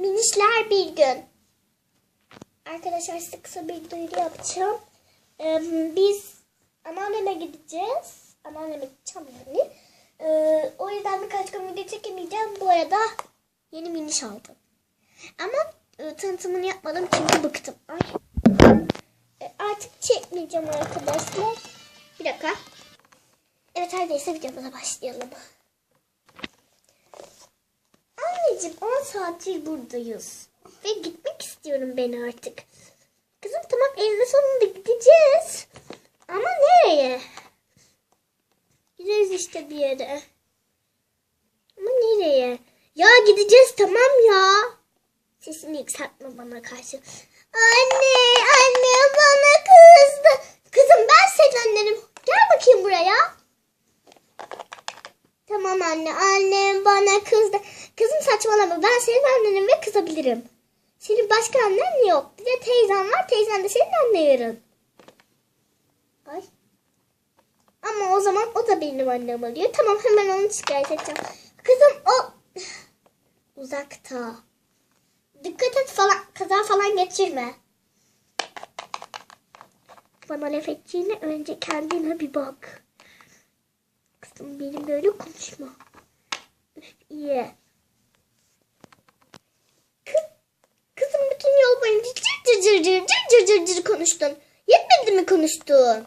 Minişler bir gün. Arkadaşlar size kısa bir duyuru yapacağım. Ee, biz anneanneme gideceğiz. Anneanneme gideceğim yani. Ee, o yüzden birkaç gün video çekemeyeceğim. Bu arada yeni miniş aldım. Ama e, tanıtımını yapmadım çünkü bıktım. Ay. E, artık çekmeyeceğim arkadaşlar. Bir dakika. Evet neredeyse videomuza başlayalım. Anneciğim 10 saattir buradayız. Ve gitmek istiyorum ben artık. Kızım tamam eninde sonunda gideceğiz. Ama nereye? Gideriz işte bir yere. Ama nereye? Ya gideceğiz tamam ya. Sesini yükseltme bana karşı. Anne, anne bana kızdı. Kızım ben senin annenim. Gel bakayım buraya. Tamam anne, annem bana kızdı. Kızım saçmalama ben senin annenim ve kızabilirim. Senin başka annen yok. Bir de teyzen var. Teyzen de senin anne yarın. Ay. Ama o zaman o da benim annem oluyor. Tamam hemen onu şikayet edeceğim. Kızım o uzakta. Dikkat et falan kaza falan geçirme. Bana laf edeceğine önce kendine bir bak. Kızım benim böyle konuşma. Üf, iyi. Kız, kızım bütün yol boyunca cır cır cır cır cır cır cır cır konuştun. Yetmedi mi konuştun?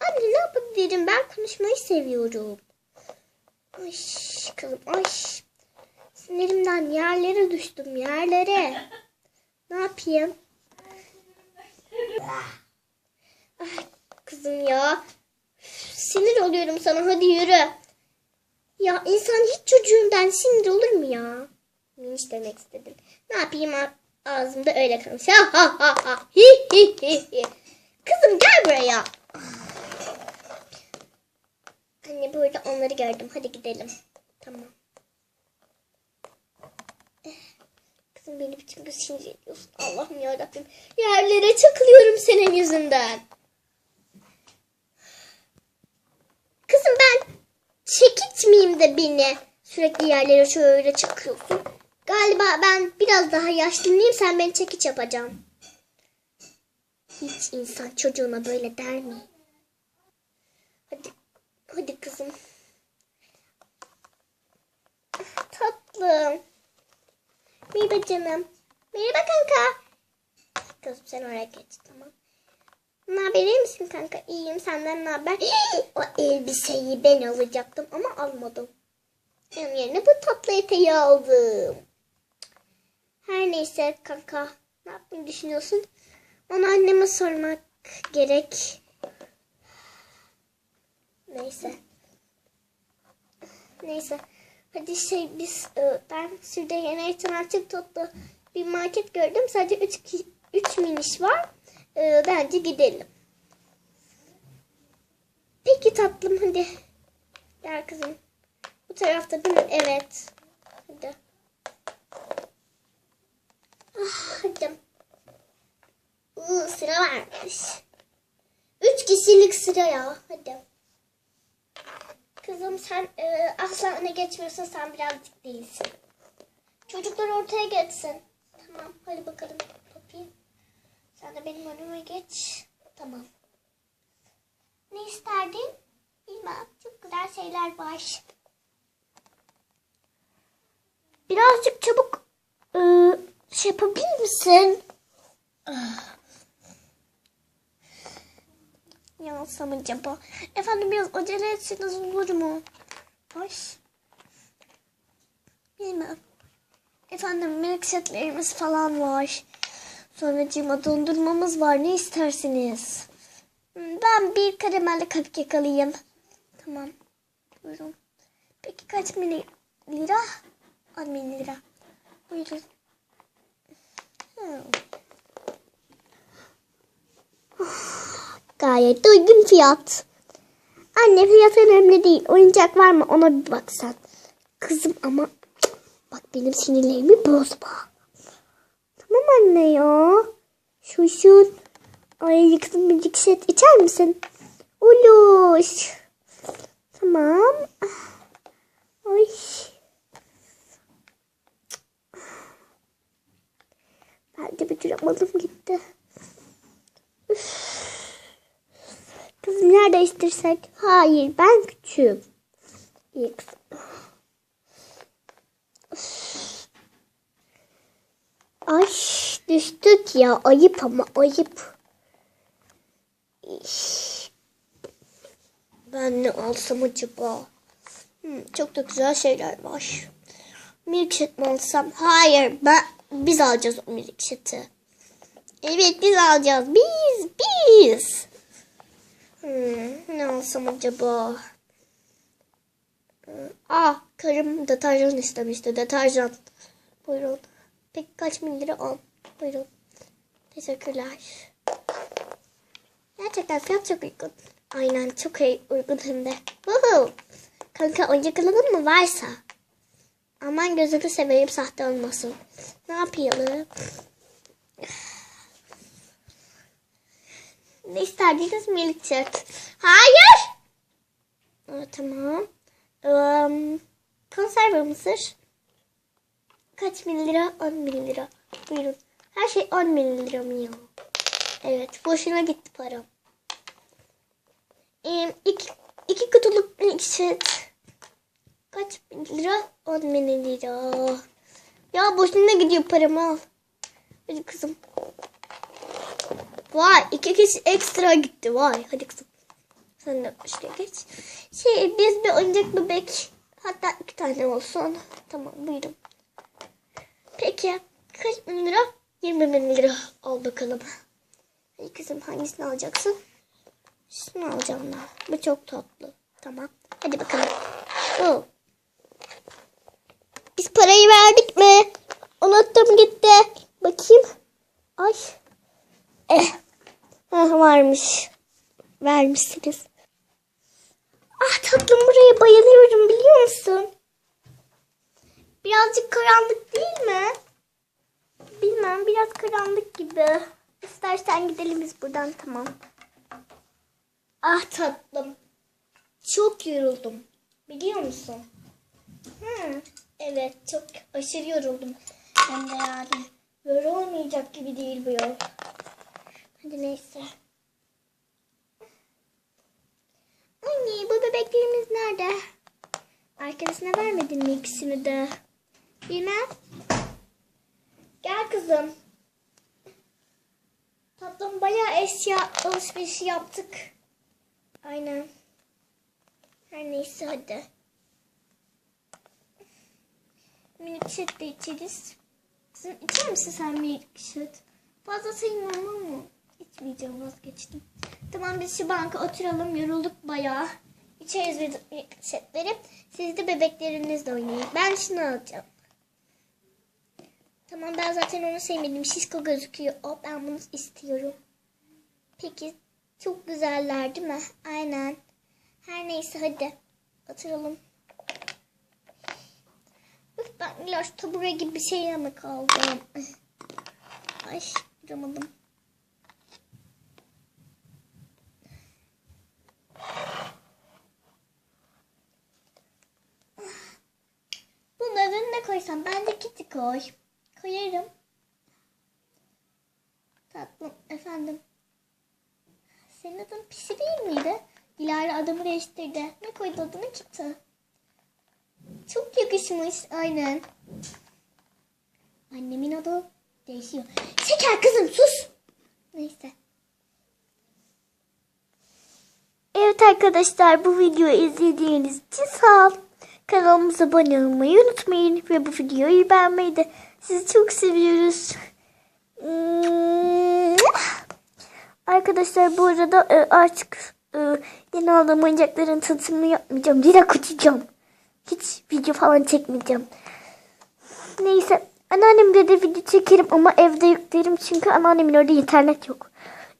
Anne ne yapabilirim? Ben konuşmayı seviyorum. Ay kızım ay. Sinirimden yerlere düştüm yerlere. Ne yapayım? Ay kızım ya. Sinir oluyorum sana hadi yürü. Ya insan hiç çocuğundan sinir olur mu ya? Miniş demek istedim. Ne yapayım ağzımda öyle kalmış. Ha ha ha ha. Hi hi hi hi. Kızım gel buraya. Anne burada onları gördüm. Hadi gidelim. Tamam. Kızım beni bütün gün sinir ediyorsun. Allah'ım yarabbim. Yerlere çakılıyorum senin yüzünden. Kızım ben miyim de beni sürekli yerlere şöyle çakıyorsun. Galiba ben biraz daha yaşlanayım sen beni çekiç yapacaksın. Hiç insan çocuğuna böyle der mi? Hadi, hadi kızım. Tatlım. Merhaba canım. Merhaba kanka. Kızım sen oraya geç tamam. Ne haber misin kanka? İyiyim senden ne haber? o elbiseyi ben alacaktım ama almadım. Onun yerine bu tatlı eteği aldım. Her neyse kanka. Ne yapmayı düşünüyorsun? Onu anneme sormak gerek. Neyse. Neyse. Hadi şey biz e, ben şurada yeni alternatif tatlı bir market gördüm. Sadece 3 3 miniş var. E, bence gidelim. Peki tatlım hadi. Gel kızım. Bu tarafta değil mi? Evet. Hadi. Ah, hadi. Iı, sıra varmış. Üç kişilik sıra ya. Hadi. Kızım sen e, asla öne geçmiyorsun. Sen birazcık değilsin. Çocuklar ortaya geçsin. Tamam. Hadi bakalım. Sen de benim önüme geç. Tamam. Ne isterdin? Bilmem. Çok güzel şeyler var. Birazcık çabuk e, şey yapabilir misin? Ne alsam acaba? Efendim biraz acele etseniz olur mu? Ay. Bilmem. Efendim milkshake'lerimiz falan var. Sonracığıma dondurmamız var. Ne istersiniz? Hmm, Ben bir karamelli cupcake alayım. Tamam. Buyurun. Peki kaç mili lira? 10 bin lira. Buyurun. Hmm. Gayet uygun fiyat. Anne fiyat önemli değil. Oyuncak var mı ona bir bak sen. Kızım ama bak benim sinirlerimi bozma. Tamam anne ya. Şu şu. Ay kızım bir set içer misin? Olur. Tamam. Ay. Hadi bitiremadım gitti. Üf. Kızım yer. Hayır ben küçüğüm. İyi kızım. Üf. Ay düştük ya. Ayıp ama ayıp. Ben ne alsam acaba? Hmm, çok da güzel şeyler var. Milkshake mi alsam? Hayır, ben biz alacağız o milkshake'i. Evet, biz alacağız. Biz, biz. Hmm, ne alsam acaba? Hmm, Aa, karım deterjan istemişti. Deterjan. Buyurun. Peki kaç bin lira al? Buyurun. Teşekkürler. Gerçekten fiyat çok uygun. Aynen çok iyi- uygun hem de. Woohoo. Kanka alalım mı varsa? Aman gözünü seveyim sahte olmasın. Ne yapalım? Ne isterdiniz milkshake? Hayır. Aa, tamam. Um, konserve mısır. Kaç bin lira? 10 bin. Buyurun. Her şey 10 bin mı ya? Evet. Boşuna gitti param. Ee, iki, iki kutuluk milkshake. Kaç bin lira? 10 bin. Ya boşuna gidiyor param al. Hadi kızım. Vay iki kişi ekstra gitti vay. Hadi kızım. Sen de şuraya geç. Şey biz bir oyuncak bebek. Hatta iki tane olsun. Tamam buyurun. Peki kaç bin lira? 20 bin lira. Al bakalım. Hadi kızım hangisini alacaksın? Şunu alacağım ben. Bu çok tatlı. Tamam. Hadi bakalım. Oh. Biz parayı verdik mi? Unuttum gitti. Bakayım. Ay. Eh. Heh, varmış. Vermişsiniz. Ah tatlım buraya bayılıyorum biliyor musun? Birazcık karanlık değil mi? Bilmem biraz karanlık gibi. İstersen gidelim biz buradan tamam. Ah tatlım. Çok yoruldum. Biliyor musun? Hı, evet çok aşırı yoruldum. Hem de yani böyle olmayacak gibi değil bu yol. Hadi neyse. Anne bu bebeklerimiz nerede? Arkadaşına vermedin mi ikisini de? Bilmem. Gel kızım. Tatlım bayağı eşya alışverişi yaptık. Aynen. Her neyse hadi. Milkshake de içeriz. Kızım içer misin sen milkshake? Fazla olur mu? İçmeyeceğim vazgeçtim. Tamam biz şu banka oturalım yorulduk bayağı. İçeriz milkshake'leri. Siz de bebeklerinizle oynayın. Ben şunu alacağım. Tamam ben zaten onu sevmedim. Şişko gözüküyor. O ben bunu istiyorum. Peki çok güzeller değil mi? Aynen. Her neyse hadi. Oturalım. Üf, ben ilaç tabure gibi bir şeye mi kaldım? Ay duramadım. Bunların ne koysam? Ben de kiti koy. Koyarım. Tatlım efendim. Senin adın pisi değil miydi? Dilara adımı değiştirdi. Ne koydu adını Kitty? Çok yakışmış aynen. Annemin adı değişiyor. Şeker kızım sus. Neyse. Evet arkadaşlar bu videoyu izlediğiniz için sağ ol. Kanalımıza abone olmayı unutmayın ve bu videoyu beğenmeyi de sizi çok seviyoruz. Arkadaşlar bu arada e, artık e, yeni aldığım oyuncakların tanıtımını yapmayacağım. Direkt açacağım. Hiç video falan çekmeyeceğim. Neyse. Anneannemle de video çekerim ama evde yüklerim çünkü anneannemin orada internet yok.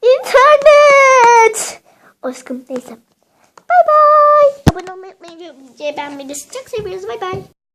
İnternet! Aşkım neyse. Bay bay. Abone olmayı unutmayın. Beğenmeyi de çok seviyoruz. Bay bay.